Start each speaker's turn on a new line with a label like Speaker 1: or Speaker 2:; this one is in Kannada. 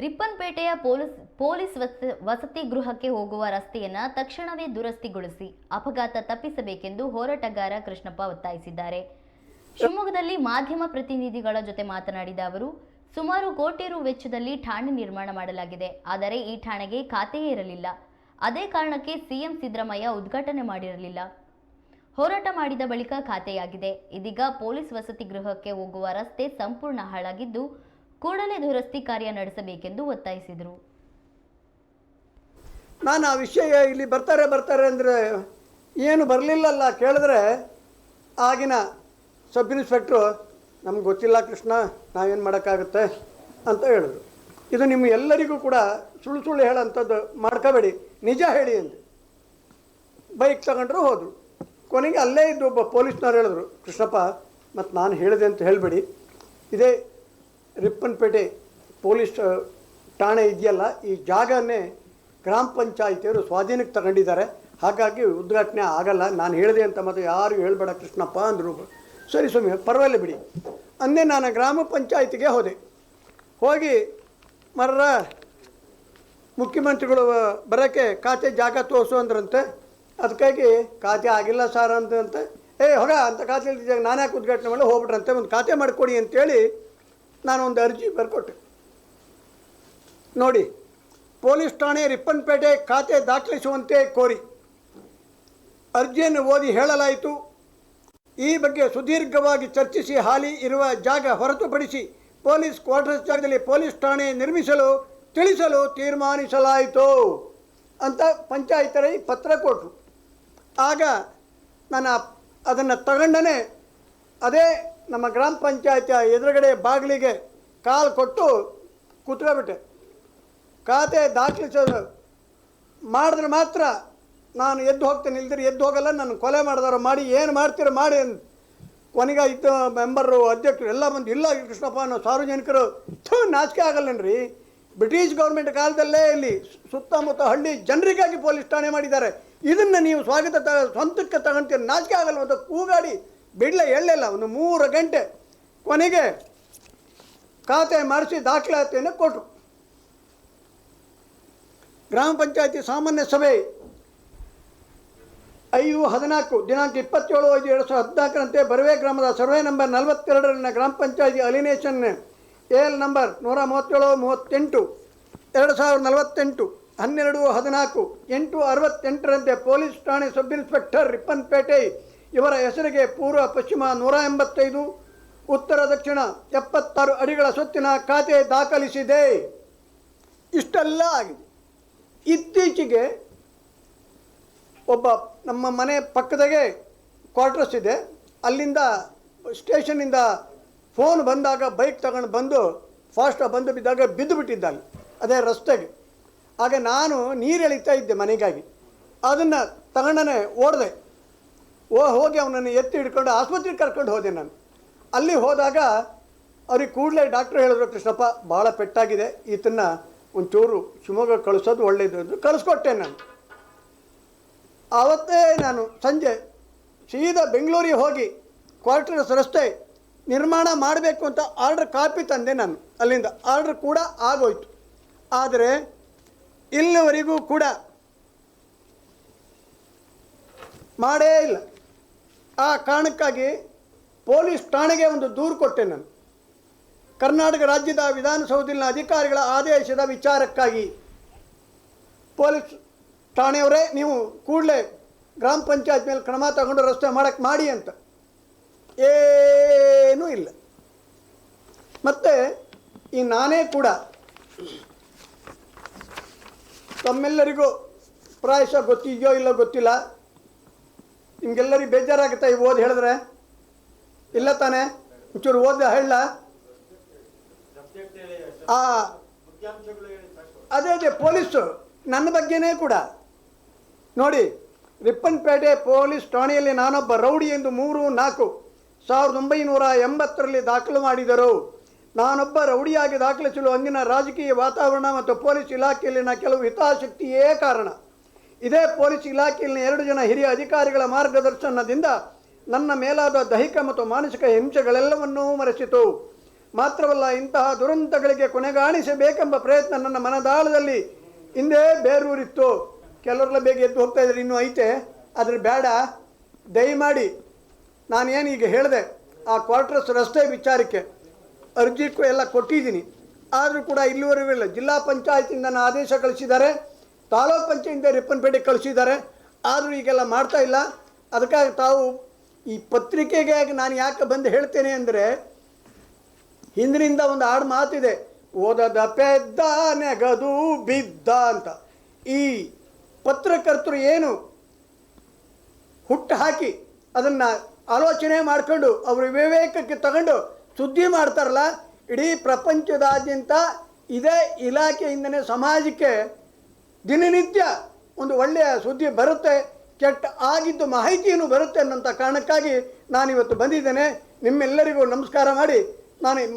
Speaker 1: ರಿಪ್ಪನ್ಪೇಟೆಯ ಪೊಲೀಸ್ ಪೊಲೀಸ್ ವಸ- ವಸತಿ ಗೃಹಕ್ಕೆ ಹೋಗುವ ರಸ್ತೆಯನ್ನ ತಕ್ಷಣವೇ ದುರಸ್ತಿಗೊಳಿಸಿ ಅಪಘಾತ ತಪ್ಪಿಸಬೇಕೆಂದು ಹೋರಾಟಗಾರ ಕೃಷ್ಣಪ್ಪ ಒತ್ತಾಯಿಸಿದ್ದಾರೆ. ಶಿವಮೊಗ್ಗದಲ್ಲಿ ಮಾಧ್ಯಮ ಪ್ರತಿನಿಧಿಗಳ ಜೊತೆ ಮಾತನಾಡಿದ ಅವರು, ಸುಮಾರು ಕೋಟಿ ರು ವೆಚ್ಚದಲ್ಲಿ ಠಾಣೆ ನಿರ್ಮಾಣ ಮಾಡಲಾಗಿದೆ. ಆದರೆ ಈ ಠಾಣೆಗೆ ಖಾತೆಯೇ ಇರಲಿಲ್ಲ. ಅದೇ ಕಾರಣಕ್ಕೆ ಸಿಎಂ ಸಿದ್ದರಾಮಯ್ಯ ಉದ್ಘಾಟನೆ ಮಾಡಿರಲಿಲ್ಲ. ಹೋರಾಟ ಮಾಡಿದ ಬಳಿಕ ಖಾತೆಯಾಗಿದೆ. ಇದೀಗ ಪೊಲೀಸ್ ವಸತಿ ಗೃಹಕ್ಕೆ ಹೋಗುವ ರಸ್ತೆ ಸಂಪೂರ್ಣ ಹಾಳಾಗಿದ್ದು ಕೂಡಲೇ ದುರಸ್ತಿ ಕಾರ್ಯ ನಡೆಸಬೇಕೆಂದು ಒತ್ತಾಯಿಸಿದರು.
Speaker 2: ನಾನು ಆ ವಿಷಯ ಇಲ್ಲಿ ಬರ್ತಾರೆ ಬರ್ತಾರೆ ಅಂದರೆ ಏನು ಬರಲಿಲ್ಲಲ್ಲ ಕೇಳಿದ್ರೆ ಆಗಿನ ಸಬ್ ಇನ್ಸ್ಪೆಕ್ಟ್ರು, ನಮ್ಗೆ ಗೊತ್ತಿಲ್ಲ ಕೃಷ್ಣ, ನಾವೇನು ಮಾಡೋಕ್ಕಾಗುತ್ತೆ ಅಂತ ಹೇಳಿದ್ರು. ಇದು ನಿಮ್ಮ ಎಲ್ಲರಿಗೂ ಕೂಡ ಸುಳ್ಳು ಸುಳ್ಳು ಹೇಳೋಂಥದ್ದು ಮಾಡ್ಕೋಬೇಡಿ. ನಿಜ ಹೇಳಿ ಅಂತ ಬೈಕ್ ತಗೊಂಡ್ರು ಹೋದರು. ಕೊನೆಗೆ ಅಲ್ಲೇ ಇದ್ದು ಒಬ್ಬ ಪೊಲೀಸ್ನವ್ರು ಹೇಳಿದ್ರು, ಕೃಷ್ಣಪ್ಪ ಮತ್ತು ನಾನು ಹೇಳಿದೆ ಅಂತ ಹೇಳಬೇಡಿ. ಇದೇ ರಿಪ್ಪನ್ಪೇಟೆ ಪೊಲೀಸ್ ಠಾಣೆ ಇದೆಯಲ್ಲ, ಈ ಜಾಗನೇ ಗ್ರಾಮ ಪಂಚಾಯಿತಿಯವರು ಸ್ವಾಧೀನಕ್ಕೆ ತಗೊಂಡಿದ್ದಾರೆ. ಹಾಗಾಗಿ ಉದ್ಘಾಟನೆ ಆಗಲ್ಲ. ನಾನು ಹೇಳಿದೆ ಅಂತ ಮತ್ತು ಯಾರು ಹೇಳ್ಬೇಡ ಕೃಷ್ಣಪ್ಪ ಅಂದರು. ಸರಿ ಸ್ವಾಮಿ, ಪರವಾಗಿಲ್ಲ ಬಿಡಿ. ಅಂದೇ ನಾನು ಗ್ರಾಮ ಪಂಚಾಯಿತಿಗೆ ಹೋದೆ. ಹೋಗಿ ಮರ ಮುಖ್ಯಮಂತ್ರಿಗಳು ಬರೋಕ್ಕೆ ಖಾತೆ ಜಾಗ ತೋರಿಸು ಅಂದ್ರಂತೆ. ಅದಕ್ಕಾಗಿ ಖಾತೆ ಆಗಿಲ್ಲ ಸರ್ ಅಂತಂತೆ ಏ ಹೊರ ಅಂತ ಖಾತೆ ಇಲ್ದಿದ್ದಾಗ ನಾನು ಯಾಕೆ ಉದ್ಘಾಟನೆ ಮಾಡಿ ಹೋಗ್ಬಿಟ್ರಂತೆ. ಒಂದು ಖಾತೆ ಮಾಡಿಕೊಡಿ ಅಂತೇಳಿ ನಾನು ಒಂದು ಅರ್ಜಿ ಬರ್ಕೊಟ್ಟೆ. ನೋಡಿ, ಪೊಲೀಸ್ ಠಾಣೆ ರಿಪ್ಪನ್ಪೇಟೆ ಖಾತೆ ದಾಖಲಿಸುವಂತೆ ಕೋರಿ. ಅರ್ಜಿಯನ್ನು ಓದಿ ಹೇಳಲಾಯಿತು. ಈ ಬಗ್ಗೆ ಸುದೀರ್ಘವಾಗಿ ಚರ್ಚಿಸಿ ಹಾಲಿ ಇರುವ ಜಾಗ ಹೊರತುಪಡಿಸಿ ಪೊಲೀಸ್ ಕ್ವಾರ್ಟರ್ಸ್ ಜಾಗದಲ್ಲಿ ಪೊಲೀಸ್ ಠಾಣೆ ನಿರ್ಮಿಸಲು, ತಿಳಿಸಲು ತೀರ್ಮಾನಿಸಲಾಯಿತು ಅಂತ ಈ ಪತ್ರ ಕೊಟ್ಟರು ಆಗ ನಾನು ಅದನ್ನು ತಗೊಂಡನೇ ಅದೇ ನಮ್ಮ ಗ್ರಾಮ ಪಂಚಾಯತಿಯ ಎದುರುಗಡೆ ಬಾಗಿಲಿಗೆ ಕಾಲು ಕೊಟ್ಟು ಕೂತ್ಕೊಬಿಟ್ಟೆ ಖಾತೆ ದಾಖಲಿಸೋದು ಮಾಡಿದ್ರೆ ಮಾತ್ರ ನಾನು ಎದ್ದು ಹೋಗ್ತೇನೆ ಇಲ್ದಿರಿ ಎದ್ದು ಹೋಗಲ್ಲ ನಾನು ಕೊಲೆ ಮಾಡಿದಾರ ಮಾಡಿ, ಏನು ಮಾಡ್ತೀರೋ ಮಾಡಿ ಅಂತ. ಕೊನೆಗೆ ಇದ್ದ ಮೆಂಬರು ಅಧ್ಯಕ್ಷರು ಎಲ್ಲ ಬಂದು, ಇಲ್ಲ ಕೃಷ್ಣಪ್ಪ ಅನ್ನೋ ಸಾರ್ವಜನಿಕರು ನಾಚಿಕೆ ಆಗಲ್ಲನ್ರಿ? ಬ್ರಿಟಿಷ್ ಗೌರ್ಮೆಂಟ್ ಕಾಲದಲ್ಲೇ ಇಲ್ಲಿ ಸುತ್ತಮುತ್ತ ಹಳ್ಳಿ ಜನರಿಗಾಗಿ ಪೊಲೀಸ್ ಠಾಣೆ ಮಾಡಿದ್ದಾರೆ. ಇದನ್ನು ನೀವು ಸ್ವಾಗತ ತ, ಸ್ವಂತಕ್ಕೆ ತಗೊಂತೀರಿ, ನಾಚಿಕೆ ಆಗಲ್ಲ ಅಂತ ಕೂಗಾಡಿ ಬಿಡಲೇ ಹೇಳಲಿಲ್ಲ ಒಂದು ಮೂರು ಗಂಟೆ ಕೊನೆಗೆ ಖಾತೆ ಮಾಡಿಸಿ ದಾಖಲಾತಿಯನ್ನು ಕೊಟ್ಟರು ಗ್ರಾಮ ಪಂಚಾಯತಿ ಸಾಮಾನ್ಯ ಸಭೆ ಐದು ಹದಿನಾಲ್ಕು, ದಿನಾಂಕ ಇಪ್ಪತ್ತೇಳು ಐದು ಎರಡು ಸಾವಿರದ ಹದಿನಾಲ್ಕರಂತೆ ಬರ್ವೆ ಗ್ರಾಮದ ಸರ್ವೆ ನಂಬರ್ ನಲವತ್ತೆರಡರಲ್ಲಿನ ಗ್ರಾಮ ಪಂಚಾಯತಿ ಅಲಿನೇಷನ್ ಎಲ್ ನಂಬರ್ ನೂರ ಮೂವತ್ತೇಳು, ಮೂವತ್ತೆಂಟು, ಎರಡು ಸಾವಿರದ ನಲವತ್ತೆಂಟು, ಹನ್ನೆರಡು, ಹದಿನಾಲ್ಕು, ಎಂಟು, ಅರವತ್ತೆಂಟರಂತೆ ಪೊಲೀಸ್ ಠಾಣೆ ಸಬ್ ಇನ್ಸ್ಪೆಕ್ಟರ್ ರಿಪ್ಪನ್ಪೇಟೆ ಇವರ ಹೆಸರಿಗೆ ಪೂರ್ವ, ಪಶ್ಚಿಮ ನೂರ ಎಂಬತ್ತೈದು, ಉತ್ತರ, ದಕ್ಷಿಣ ಎಪ್ಪತ್ತಾರು ಅಡಿಗಳ ಸುತ್ತಿನ ಖಾತೆ ದಾಖಲಿಸಿದೆ. ಇಷ್ಟೆಲ್ಲ ಆಗಿದೆ. ಇತ್ತೀಚೆಗೆ ಒಬ್ಬ ನಮ್ಮ ಮನೆ ಪಕ್ಕದಾಗೆ ಕ್ವಾರ್ಟರ್ಸ್ ಇದೆ. ಅಲ್ಲಿಂದ ಸ್ಟೇಷನಿಂದ ಫೋನ್ ಬಂದಾಗ ಬೈಕ್ ತಗೊಂಡು ಬಂದು ಫಾಸ್ಟಾಗಿ ಬಂದು ಬಿದ್ದಾಗ ಬಿದ್ದು ಬಿಟ್ಟಿದ್ದ ಅಲ್ಲಿ ಅದೇ ರಸ್ತೆಗೆ. ಆಗ ನಾನು ನೀರು ಎಳಿತಾ ಇದ್ದೆ ಮನೆಗಾಗಿ. ಅದನ್ನು ತಗೊಂಡನೆ ಓಡಿದೆ. ಓ, ಹೋಗಿ ಅವನನ್ನು ಎತ್ತಿ ಹಿಡ್ಕೊಂಡು ಆಸ್ಪತ್ರೆಗೆ ಕರ್ಕೊಂಡು ಹೋದೆ ನಾನು. ಅಲ್ಲಿ ಹೋದಾಗ ಅವ್ರಿಗೆ ಕೂಡಲೇ ಡಾಕ್ಟ್ರ್ ಹೇಳಿದ್ರು, ಕೃಷ್ಣಪ್ಪ, ಭಾಳ ಪೆಟ್ಟಾಗಿದೆ, ಈತನ್ನು ಒಂಚೂರು ಶಿವಮೊಗ್ಗ ಕಳಿಸೋದು ಒಳ್ಳೆಯದು ಅಂದರು ಕಳಿಸ್ಕೊಟ್ಟೆ ನಾನು. ಆವತ್ತೇ ನಾನು ಸಂಜೆ ಸೀದಾ ಬೆಂಗಳೂರಿಗೆ ಹೋಗಿ ಕ್ವಾರ್ಟರ್ಸ್ ರಸ್ತೆ ನಿರ್ಮಾಣ ಮಾಡಬೇಕು ಅಂತ ಆರ್ಡ್ರ್ ಕಾಪಿ ತಂದೆ ನಾನು. ಅಲ್ಲಿಂದ ಆರ್ಡ್ರ್ ಕೂಡ ಆಗೋಯ್ತು. ಆದರೆ ಇಲ್ಲಿವರೆಗೂ ಕೂಡ ಮಾಡೇ ಇಲ್ಲ. ಆ ಕಾರಣಕ್ಕಾಗಿ ಪೊಲೀಸ್ ಠಾಣೆಗೆ ಒಂದು ದೂರು ಕೊಟ್ಟೆ ನಾನು. ಕರ್ನಾಟಕ ರಾಜ್ಯದ ವಿಧಾನಸೌಧದಲ್ಲಿನ ಅಧಿಕಾರಿಗಳ ಆದೇಶದ ವಿಚಾರಕ್ಕಾಗಿ ಪೊಲೀಸ್ ಠಾಣೆಯವರೇ, ನೀವು ಕೂಡಲೇ ಗ್ರಾಮ ಪಂಚಾಯತ್ ಮೇಲೆ ಕ್ರಮ ತಗೊಂಡು ರಸ್ತೆ ಮಾಡಕ್ಕೆ ಮಾಡಿ ಅಂತ. ಏನೂ ಇಲ್ಲ. ಮತ್ತು ಈ ನಾನೇ ಕೂಡ ತಮ್ಮೆಲ್ಲರಿಗೂ ಪ್ರಾಯಶಃ ಗೊತ್ತಿದೆಯೋ ಇಲ್ಲೋ ಗೊತ್ತಿಲ್ಲ. ನಿಮ್ಗೆಲ್ಲರಿಗೂ ಬೇಜಾರಾಗುತ್ತೆ ಈ ಓದಿ ಹೇಳಿದ್ರೆ? ಇಲ್ಲ ತಾನೆ? ಒಂಚೂರು ಓದ ಹೇಳ ಅದೇ ಅದೇ, ಪೊಲೀಸು. ನನ್ನ ಬಗ್ಗೆನೇ ಕೂಡ. ನೋಡಿ ರಿಪ್ಪನ್ಪೇಟೆ ಪೊಲೀಸ್ ಠಾಣೆಯಲ್ಲಿ ನಾನೊಬ್ಬ ರೌಡಿ ಎಂದು ಮೂರು, ನಾಲ್ಕು, ಸಾವಿರದ ಒಂಬೈನೂರ ಎಂಬತ್ತರಲ್ಲಿ ದಾಖಲು ಮಾಡಿದರು. ನಾನೊಬ್ಬ ರೌಡಿಯಾಗಿ ದಾಖಲಿಸಲು ಅಂದಿನ ರಾಜಕೀಯ ವಾತಾವರಣ ಮತ್ತು ಪೊಲೀಸ್ ಇಲಾಖೆಯಲ್ಲಿನ ಕೆಲವು ಹಿತಾಸಕ್ತಿಯೇ ಕಾರಣ. ಇದೇ ಪೊಲೀಸ್ ಇಲಾಖೆಯಲ್ಲಿ ಎರಡು ಜನ ಹಿರಿಯ ಅಧಿಕಾರಿಗಳ ಮಾರ್ಗದರ್ಶನದಿಂದ ನನ್ನ ಮೇಲಾದ ದೈಹಿಕ ಮತ್ತು ಮಾನಸಿಕ ಹಿಂಸೆಗಳೆಲ್ಲವನ್ನೂ ಮರೆಸಿತು. ಮಾತ್ರವಲ್ಲ, ಇಂತಹ ದುರಂತಗಳಿಗೆ ಕೊನೆಗಾಣಿಸಬೇಕೆಂಬ ಪ್ರಯತ್ನ ನನ್ನ ಮನದಾಳದಲ್ಲಿ ಹಿಂದೆ ಬೇರೂರಿತ್ತು. ಕೆಲವರೆಲ್ಲ ಬೇಗ ಎದ್ದು ಹೋಗ್ತಾ ಇದ್ದಾರೆ, ಇನ್ನೂ ಐತೆ. ಆದರೆ ಬೇಡ, ದಯಮಾಡಿ ನಾನೇನು ಈಗ ಹೇಳಿದೆ, ಆ ಕ್ವಾರ್ಟರ್ಸ್ ರಸ್ತೆ ವಿಚಾರಕ್ಕೆ ಅರ್ಜಿಕ್ಕೂ ಎಲ್ಲ ಕೊಟ್ಟಿದ್ದೀನಿ. ಆದರೂ ಕೂಡ ಇಲ್ಲಿವರೆಗೂ ಇಲ್ಲ. ಜಿಲ್ಲಾ ಪಂಚಾಯತಿಂದ ಆದೇಶ ಕಳಿಸಿದ್ದಾರೆ. ತಾಲೂಕ್ ಪಂಚಾಯತಿಂದ ರಿಪ್ಪನ್ಪೇಟೆ ಕಳಿಸಿದ್ದಾರೆ. ಆದರೂ ಈಗೆಲ್ಲ ಮಾಡ್ತಾ ಇಲ್ಲ. ಅದಕ್ಕಾಗಿ ತಾವು ಈ ಪತ್ರಿಕೆಗೆ ನಾನು ಯಾಕೆ ಬಂದು ಹೇಳ್ತೇನೆ ಅಂದರೆ, ಹಿಂದಿನಿಂದ ಒಂದು ಹಾಡು ಮಾತಿದೆ. ಓದದ ಪೆದ್ದ ನೆಗದು ಬಿದ್ದ ಅಂತ. ಈ ಪತ್ರಕರ್ತರು ಏನು ಹುಟ್ಟು ಹಾಕಿ ಅದನ್ನು ಆಲೋಚನೆ ಮಾಡಿಕೊಂಡು ಅವರು ವಿವೇಕಕ್ಕೆ ತಗೊಂಡು ಸುದ್ದಿ ಮಾಡ್ತಾರಲ್ಲ, ಇಡೀ ಪ್ರಪಂಚದಾದ್ಯಂತ ಇದೇ ಇಲಾಖೆಯಿಂದನೇ ಸಮಾಜಕ್ಕೆ ದಿನನಿತ್ಯ ಒಂದು ಒಳ್ಳೆಯ ಸುದ್ದಿ ಬರುತ್ತೆ, ಕೆಟ್ಟ ಆಗಿದ್ದು ಮಾಹಿತಿಯನ್ನು ಬರುತ್ತೆ ಅನ್ನೋಂಥ ಕಾರಣಕ್ಕಾಗಿ ನಾನಿವತ್ತು ಬಂದಿದ್ದೇನೆ. ನಿಮ್ಮೆಲ್ಲರಿಗೂ ನಮಸ್ಕಾರ ಮಾಡಿ ನಾನು